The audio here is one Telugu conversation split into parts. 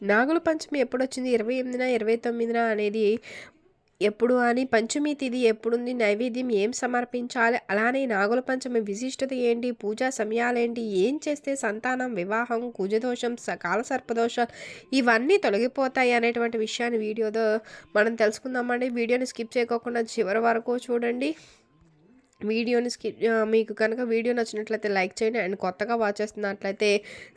నాగుల పంచమి ఎప్పుడు వచ్చింది ఇరవై ఎనిమిదిన ఇరవై తొమ్మిదిన అనేది ఎప్పుడు అని పంచమి తిథి ఎప్పుడుంది? నైవేద్యం ఏం సమర్పించాలి? అలానే నాగుల పంచమి విశిష్టత ఏంటి? పూజా సమయాలేంటి? ఏం చేస్తే సంతానం వివాహం కుజదోషం సకాల సర్పదోషాలు ఇవన్నీ తొలగిపోతాయి అనేటువంటి విషయాన్ని వీడియోతో మనం తెలుసుకుందామండి. వీడియోని స్కిప్ చేయకోకుండా చివరి వరకు చూడండి. వీడియోని స్కి మీకు కనుక వీడియో నచ్చినట్లయితే లైక్ చేయండి అండ్ కొత్తగా వాచ్ చేస్తున్నట్లయితే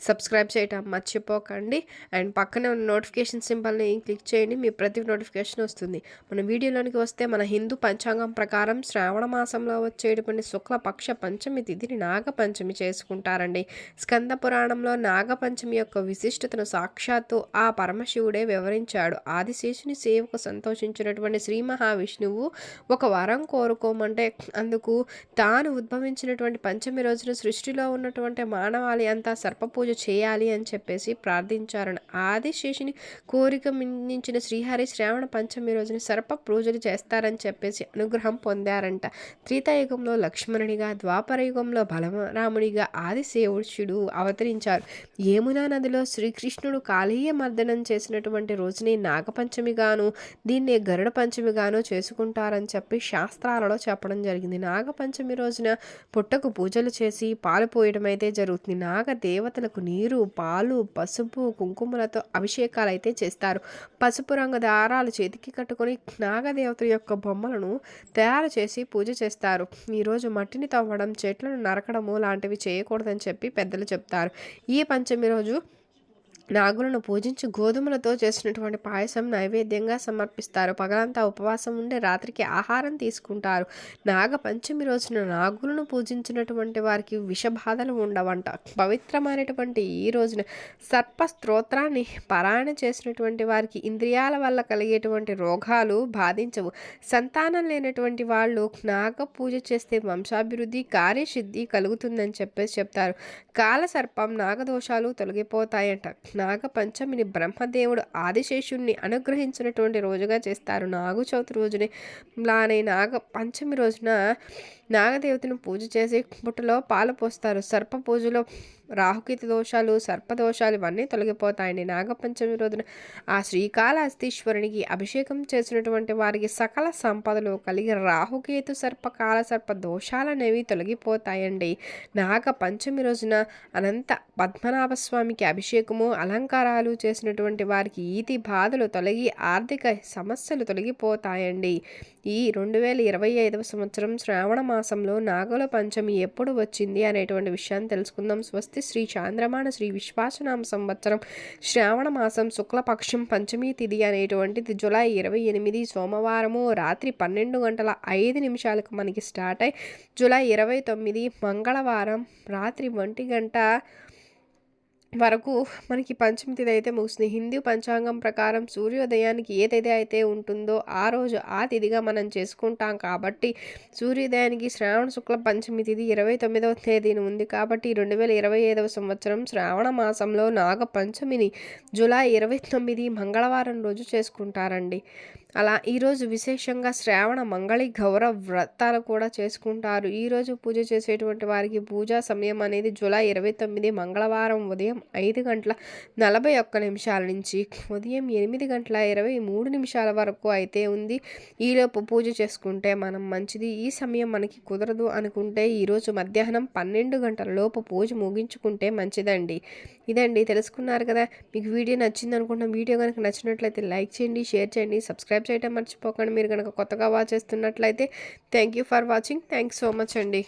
సబ్స్క్రైబ్ చేయటం మర్చిపోకండి. అండ్ పక్కనే ఉన్న నోటిఫికేషన్ సింబల్ని క్లిక్ చేయండి మీ ప్రతి నోటిఫికేషన్ వస్తుంది. మన వీడియోలోనికి వస్తే మన హిందూ పంచాంగం ప్రకారం శ్రావణ మాసంలో వచ్చేటువంటి శుక్లపక్ష పంచమి తిథిని నాగపంచమి చేసుకుంటారండి. స్కంద పురాణంలో నాగపంచమి యొక్క విశిష్టతను సాక్షాత్తు ఆ పరమశివుడే వివరించాడు. ఆదిశేషుని సేవకు సంతోషించినటువంటి శ్రీ మహావిష్ణువు ఒక వరం కోరుకోమంటే అందుకు తాను ఉద్భవించినటువంటి పంచమి రోజున సృష్టిలో ఉన్నటువంటి మానవాళి అంతా సర్పపూజ చేయాలి అని చెప్పేసి ప్రార్థించారని ఆదిశేషిని కోరిక మించిన శ్రీహరి శ్రావణ పంచమి రోజున సర్ప పూజలు చేస్తారని చెప్పేసి అనుగ్రహం పొందారంట. త్రేతాయుగంలో లక్ష్మణునిగా ద్వాపర యుగంలో బలరాముడిగా ఆదిశేవుషుడు అవతరించారు. యమునా నదిలో శ్రీకృష్ణుడు కాళీయ మర్దనం చేసినటువంటి రోజుని నాగపంచమిగాను దీన్నే గరుడ పంచమిగాను చేసుకుంటారని చెప్పి శాస్త్రాలలో చెప్పడం జరిగింది. నాగ నాగపంచమి రోజున పుట్టకు పూజలు చేసి పాలు పోయడం అయితే జరుగుతుంది. నాగ దేవతలకు నీరు పాలు పసుపు కుంకుమలతో అభిషేకాలు అయితే చేస్తారు. పసుపు రంగు దారాలు చేతికి కట్టుకొని నాగదేవతల యొక్క బొమ్మలను తయారు చేసి పూజ చేస్తారు. ఈరోజు మట్టిని తవ్వడం చెట్లను నరకడము లాంటివి చేయకూడదని చెప్పి పెద్దలు చెప్తారు. ఈ పంచమి రోజు నాగులను పూజించి గోధుమలతో చేసినటువంటి పాయసం నైవేద్యంగా సమర్పిస్తారు. పగలంతా ఉపవాసం ఉండే రాత్రికి ఆహారం తీసుకుంటారు. నాగ పంచమి రోజున నాగులను పూజించినటువంటి వారికి విషబాధలు ఉండవంట. పవిత్రమైనటువంటి ఈ రోజున సర్ప స్తోత్రాన్ని పారాయణ చేసినటువంటి వారికి ఇంద్రియాల వల్ల కలిగేటువంటి రోగాలు బాధించవు. సంతానం లేనటువంటి వాళ్ళు నాగ పూజ చేస్తే వంశాభివృద్ధి కార్యసిద్ధి కలుగుతుందని చెప్పేసి చెప్తారు. కాల సర్పం నాగదోషాలు తొలగిపోతాయంట. నాగపంచమిని బ్రహ్మదేవుడు ఆదిశేషుణ్ణి అనుగ్రహించినటువంటి రోజుగా చేస్తారు. నాగు చవితి రోజునే లానే నాగ పంచమి రోజున నాగదేవతను పూజ చేసి పుట్టలో పాలు పోస్తారు. సర్ప పూజలో రాహుకేతు దోషాలు సర్పదోషాలు ఇవన్నీ తొలగిపోతాయండి. నాగపంచమి రోజున ఆ శ్రీకాళహస్తీశ్వరునికి అభిషేకం చేసినటువంటి వారికి సకల సంపదలు కలిగి రాహుకేతు సర్ప కాల సర్ప దోషాలనేవి తొలగిపోతాయండి. నాగ పంచమి రోజున అనంత పద్మనాభ స్వామికి అభిషేకము అలంకారాలు చేసినటువంటి వారికి ఈతి బాధలు తొలగి ఆర్థిక సమస్యలు తొలగిపోతాయండి. ఈ రెండు వేల ఇరవై ఐదవ సంవత్సరం శ్రావణ మాసంలో నాగుల పంచమి ఎప్పుడు వచ్చింది అనేటువంటి విషయాన్ని తెలుసుకుందాం. స్వస్తి శ్రీ చాంద్రమాన శ్రీ విశ్వాసనామ సంవత్సరం శ్రావణ మాసం శుక్లపక్షం పంచమి తిథి అనేటువంటిది జులై ఇరవై ఎనిమిది సోమవారము రాత్రి పన్నెండు గంటల ఐదు నిమిషాలకు మనకి స్టార్ట్ అయ్యి జూలై ఇరవై తొమ్మిది మంగళవారం రాత్రి ఒంటి గంట వరకు మనకి పంచమి తిథి అయితే ముగుస్తుంది హిందూ పంచాంగం ప్రకారం సూర్యోదయానికి ఏ తిథి అయితే ఉంటుందో ఆ రోజు ఆ తిథిగా మనం చేసుకుంటాం కాబట్టి సూర్యోదయానికి శ్రావణ శుక్ల పంచమి తిథి ఇరవై తొమ్మిదవ తేదీన ఉంది కాబట్టి రెండు వేల ఇరవై ఐదవ సంవత్సరం శ్రావణ మాసంలో నాగ పంచమిని జూలై ఇరవై తొమ్మిది మంగళవారం రోజు చేసుకుంటారండి. అలా ఈరోజు విశేషంగా శ్రావణ మంగళి గౌర వ్రతాలు కూడా చేసుకుంటారు. ఈరోజు పూజ చేసేటువంటి వారికి పూజా సమయం అనేది జూలై ఇరవై తొమ్మిది మంగళవారం ఉదయం ఐదు గంటల నలభై ఒక్క నిమిషాల నుంచి ఉదయం ఎనిమిది గంటల ఇరవై మూడు నిమిషాల వరకు అయితే ఉంది. ఈలోపు పూజ చేసుకుంటే మనం మంచిది. ఈ సమయం మనకి కుదరదు అనుకుంటే ఈరోజు మధ్యాహ్నం పన్నెండు గంటల లోపు పూజ ముగించుకుంటే మంచిదండి. ఇదండి. తెలుసుకున్నారు కదా? మీకు వీడియో నచ్చింది అనుకుంటున్నాం వీడియో కనుక నచ్చినట్లయితే లైక్ చేయండి షేర్ చేయండి సబ్స్క్రైబ్ చేయడం మర్చిపోకండి. మీరు కనుక కొత్తగా వాచ్ చేస్తున్నట్లయితే thank you for watching thanks so much అండి.